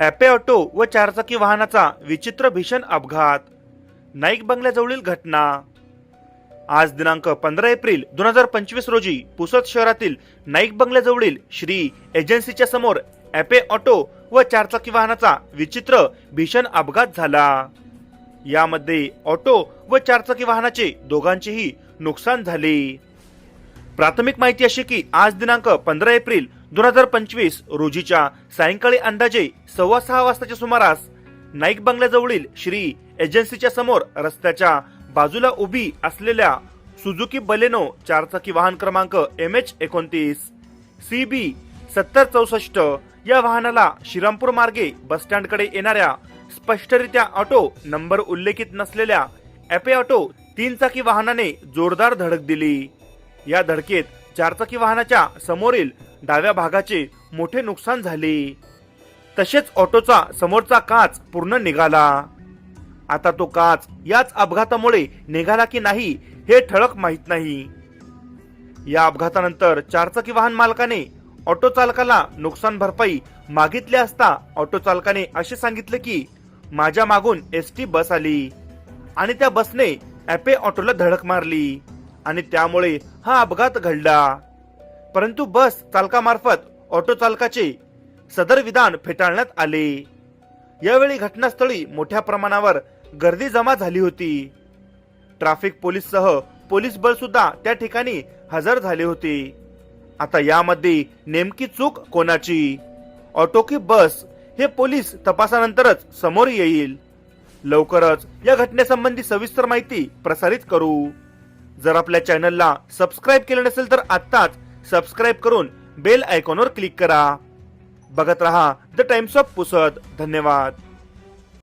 Ape auto व चारचाकी वाहनाचा विचित्र भीषण अपघात नाईक बंगल्याजवळील घटना. आज दिनांक पंधरा एप्रिल दोन हजार पंचवीस रोजी पुसद शहरातील नाईक बंगल्याजवळील श्री एजन्सीच्या समोर ॲपे ऑटो व चारचाकी वाहनाचा विचित्र भीषण अपघात झाला. यामध्ये ऑटो व चारचाकी वाहनाचे दोघांचेही नुकसान झाले. प्राथमिक माहिती अशी की आज दिनांक पंधरा एप्रिल दोन हजार पंचवीस रोजीच्या सायंकाळी अंदाजे सव्वा सहा वाजताच्या सुमारास नाईक बंगल्याजवळील श्री एजन्सीच्या समोर रस्त्याच्या बाजूला उभी असलेल्या सुझुकी बलेनो चारचाकी वाहन क्रमांक एम एच एकोणतीस सी बी सत्तर चौसष्ट या वाहनाला श्रीरामपूर मार्गे बसस्टँडकडे येणाऱ्या स्पष्टरित्या ऑटो नंबर उल्लेखित नसलेल्या ॲपे ऑटो तीन चाकी वाहनाने जोरदार धडक दिली. या धडकेत चारचाकी वाहनाच्या समोरील डाव्या भागाचे मोठे नुकसान झाले. तसेच ऑटोचा समोरचा काच पूर्ण निघाला. आता तो काच याच अपघातामुळे निघाला की नाही हे ठळक माहीत नाही. या अपघातानंतर चारचाकी वाहन मालकाने ऑटो चालकाला नुकसान भरपाई मागितली असता ऑटो चालकाने असे सांगितले की माझ्या मागून एस टी बस आली आणि त्या बसने ॲपे ऑटोला धडक मारली. आणि त्यामुळे हा अपघात घडला. परंतु बस चालकामार्फत ऑटो चालकाचे सदर विधान फेटाळण्यात आले. यावेळी घटनास्थळी मोठ्या प्रमाणावर गर्दी जमा झाली होती. ट्रॅफिक पोलीससह पोलीस बल सुद्धा त्या ठिकाणी हजर झाले होते. आता यामध्ये नेमकी चूक कोणाची? ऑटो की बस हे पोलीस तपासानंतरच समोर येईल. लवकरच या घटनेसंबंधी सविस्तर माहिती प्रसारित करू. जर आपल्या चॅनलला सबस्क्राईब केलं नसेल तर आत्ताच सबस्क्राईब करून बेल आयकॉनवर क्लिक करा. बघत रहा द टाइम्स ऑफ पुसद धन्यवाद.